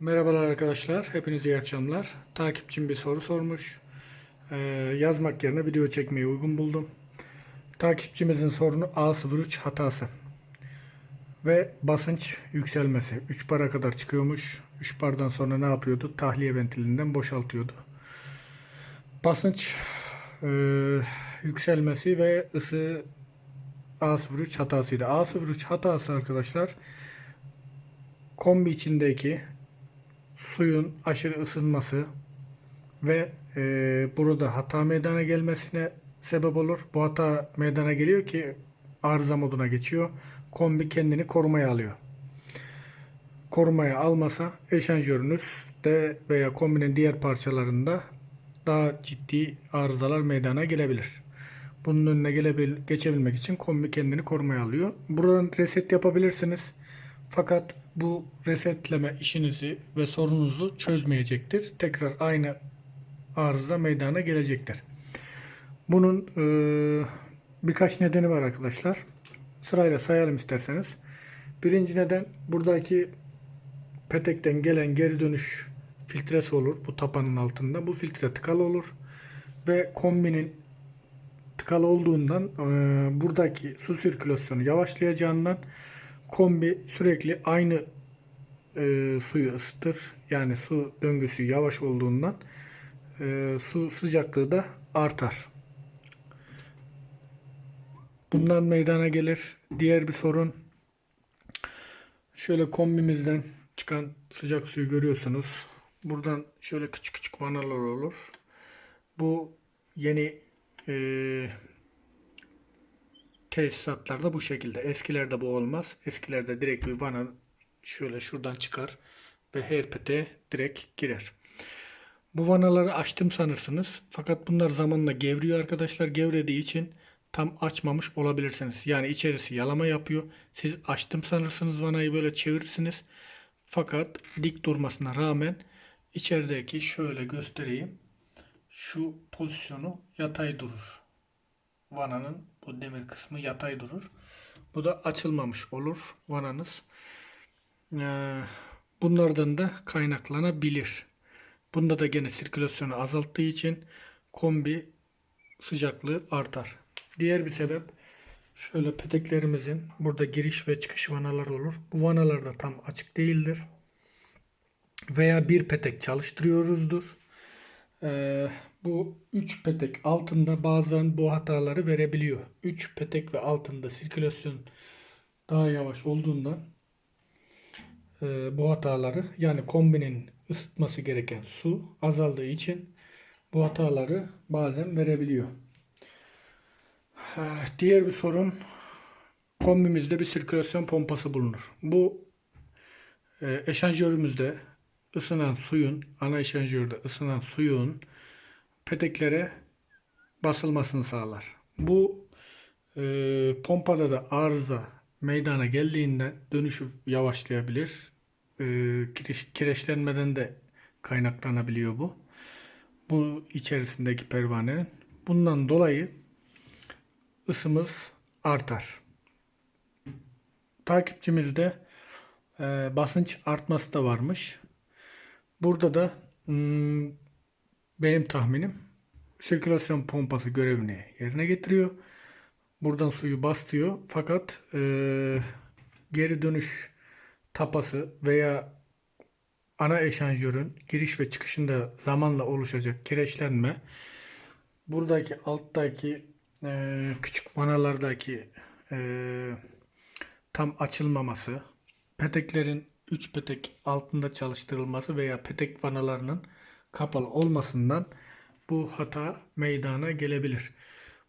Merhabalar arkadaşlar. Hepinize iyi akşamlar. Takipçim bir soru sormuş. Ee, yazmak yerine video çekmeyi uygun buldum. Takipçimizin sorunu A03 hatası. Ve basınç yükselmesi. 3 bara kadar çıkıyormuş. 3 bardan sonra ne yapıyordu? Tahliye ventilinden boşaltıyordu. Basınç e, yükselmesi ve ısı A03 hatasıydı. A03 hatası arkadaşlar kombi içindeki suyun aşırı ısınması ve e, burada hata meydana gelmesine sebep olur. Bu hata meydana geliyor ki arıza moduna geçiyor. Kombi kendini korumaya alıyor. Korumaya almasa eşanjörünüzde veya kombinin diğer parçalarında daha ciddi arızalar meydana gelebilir. Bunun önüne gelebil geçebilmek için kombi kendini korumaya alıyor. Buradan reset yapabilirsiniz. Fakat bu resetleme işinizi ve sorununuzu çözmeyecektir. Tekrar aynı arıza meydana gelecektir. Bunun e, birkaç nedeni var arkadaşlar. Sırayla sayalım isterseniz. Birinci neden buradaki petekten gelen geri dönüş filtresi olur bu tapanın altında. Bu filtre tıkalı olur ve kombinin tıkalı olduğundan e, buradaki su sirkülasyonu yavaşlayacağından kombi sürekli aynı e, suyu ısıtır. Yani su döngüsü yavaş olduğundan e, su sıcaklığı da artar. Bundan meydana gelir. Diğer bir sorun şöyle kombimizden çıkan sıcak suyu görüyorsunuz. Buradan şöyle küçük küçük vanalar olur. Bu yeni e, tesisatlarda bu şekilde. Eskilerde bu olmaz. Eskilerde direkt bir vana şöyle şuradan çıkar ve her pete direkt girer. Bu vanaları açtım sanırsınız. Fakat bunlar zamanla gevriyor arkadaşlar. Gevrediği için tam açmamış olabilirsiniz. Yani içerisi yalama yapıyor. Siz açtım sanırsınız vanayı böyle çevirirsiniz. Fakat dik durmasına rağmen içerideki şöyle göstereyim. Şu pozisyonu yatay durur. Vananın bu demir kısmı yatay durur. Bu da açılmamış olur vananız. Ee, bunlardan da kaynaklanabilir. Bunda da gene sirkülasyonu azalttığı için kombi sıcaklığı artar. Diğer bir sebep şöyle peteklerimizin burada giriş ve çıkış vanaları olur. Bu vanalar da tam açık değildir. Veya bir petek çalıştırıyoruzdur. Ee, bu 3 petek altında bazen bu hataları verebiliyor. 3 petek ve altında sirkülasyon daha yavaş olduğundan e, bu hataları yani kombinin ısıtması gereken su azaldığı için bu hataları bazen verebiliyor. Ee, Diğer bir sorun kombimizde bir sirkülasyon pompası bulunur. Bu e, eşanjörümüzde ısınan suyun, ana eşanjörde ısınan suyun peteklere basılmasını sağlar. Bu e, pompada da arıza meydana geldiğinden dönüşü yavaşlayabilir. E, kireç, kireçlenmeden de kaynaklanabiliyor bu. Bu içerisindeki pervanenin. Bundan dolayı ısımız artar. Takipçimizde e, basınç artması da varmış. Burada da hmm, benim tahminim sirkülasyon pompası görevini yerine getiriyor. Buradan suyu bastıyor. Fakat e, geri dönüş tapası veya ana eşanjörün giriş ve çıkışında zamanla oluşacak kireçlenme buradaki alttaki e, küçük vanalardaki e, tam açılmaması peteklerin 3 petek altında çalıştırılması veya petek vanalarının kapalı olmasından bu hata meydana gelebilir.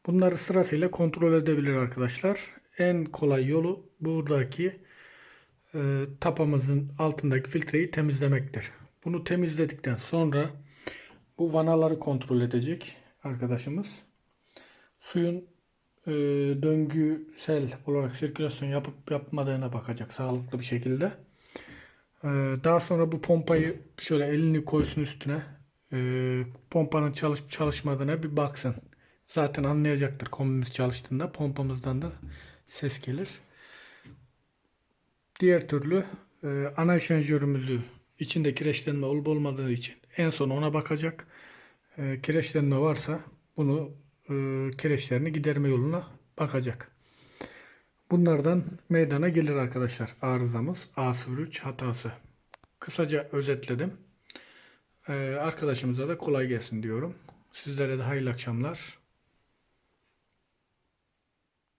Bunları sırasıyla kontrol edebilir arkadaşlar. En kolay yolu buradaki e, tapamızın altındaki filtreyi temizlemektir. Bunu temizledikten sonra bu vanaları kontrol edecek arkadaşımız. Suyun e, döngüsel olarak sirkülasyon yapıp yapmadığına bakacak sağlıklı bir şekilde. E, daha sonra bu pompayı şöyle elini koysun üstüne. E, pompanın çalışıp çalışmadığına bir baksın. Zaten anlayacaktır kombimiz çalıştığında. Pompamızdan da ses gelir. Diğer türlü e, ana şarjörümüzü içinde kireçlenme olup olmadığı için en son ona bakacak. E, kireçlenme varsa bunu e, kireçlerini giderme yoluna bakacak. Bunlardan meydana gelir arkadaşlar arızamız A03 hatası. Kısaca özetledim. Ee, arkadaşımıza da kolay gelsin diyorum. Sizlere de hayırlı akşamlar.